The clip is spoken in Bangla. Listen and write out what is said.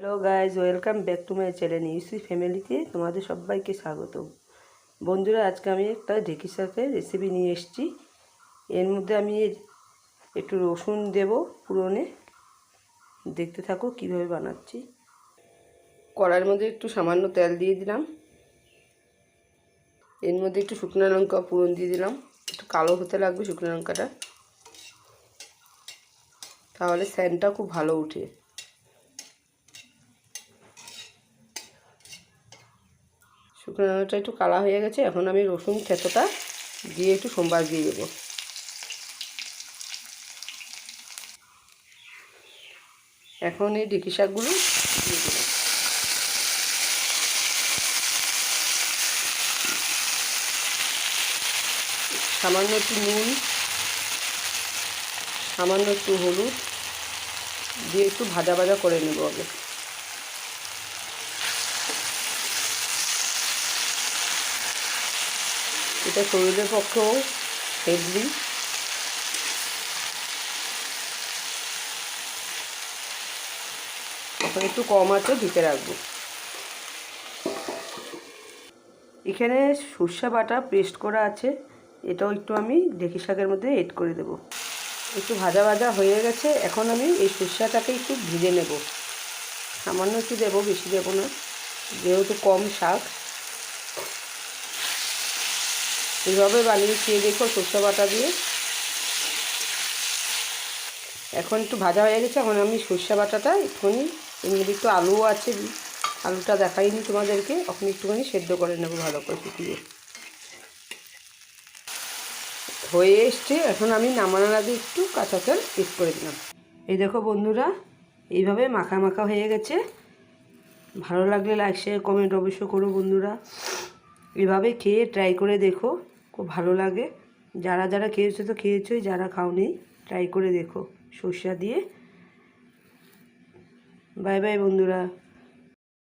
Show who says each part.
Speaker 1: Hello guys welcome back to my channel UC ফ্যামিলিতে তোমাদের সবাইকে স্বাগত বন্ধুরা, আজকে আমি একটা ঢেঁকি শাকের রেসিপি নিয়ে এসেছি। এর মধ্যে আমি একটু রসুন দেব পুরনে। দেখতে থাকো কীভাবে বানাচ্ছি। কড়াইয়ের মধ্যে একটু সামান্য তেল দিয়ে দিলাম। এর মধ্যে একটু শুকনো লঙ্কা পুরন দিয়ে দিলাম। একটু কালো হতে লাগবে শুকনো লঙ্কাটা। তাহলে স্যানটা খুব ভালো উঠে। শুকনো একটু কালা হয়ে গেছে, এখন আমি রসুন থেতোটা দিয়ে একটু সোমবার দিয়ে দেবো। এখন এই ঢেঁকি শাকগুলো দিয়ে দেবো সামান্য একটু নুন, সামান্য একটু হলুদ দিয়ে একটু ভাজা ভাজা করে নেব আগে এটা শরীরের পক্ষেও হেলদি এখন একটু কম আছে, ঢেকে রাখব। এখানে সর্ষা বাটা পেস্ট করা আছে, এটাও একটু আমি ঢেঁকি শাকের মধ্যে এড করে দেব। একটু ভাজা ভাজা হয়ে গেছে, এখন আমি এই সর্ষাটাকে একটু ভেজে নেব। সামান্য একটু দেবো, বেশি দেবো না, যেহেতু কম শাক। এইভাবে বানিয়ে খেয়ে দেখো সর্ষে বাটা দিয়ে। এখন একটু ভাজা হয়ে গেছে, এখন আমি সর্ষে বাটাটা একটুখানি মধ্যে একটু আলুও আছে, আলুটা দেখাইনি তোমাদেরকে, এখন একটুখানি সেদ্ধ করে নেব ভালো করে শুকিয়ে। হয়ে এসছে, এখন আমি নামানোর আগে একটু কাঁচা তেল পিস করে দিলাম। এই দেখো বন্ধুরা, এইভাবে মাখা মাখা হয়ে গেছে। ভালো লাগলে লাইক শেয়ার কমেন্ট অবশ্য করো বন্ধুরা। এভাবে খেয়ে ট্রাই করে দেখো। খুব ভালো লাগে। যারা যারা খেয়েছো তো খেয়েছোই, যারা খাওনি ট্রাই করে দেখো। সর্ষা দিয়ে। বাই বাই বন্ধুরা।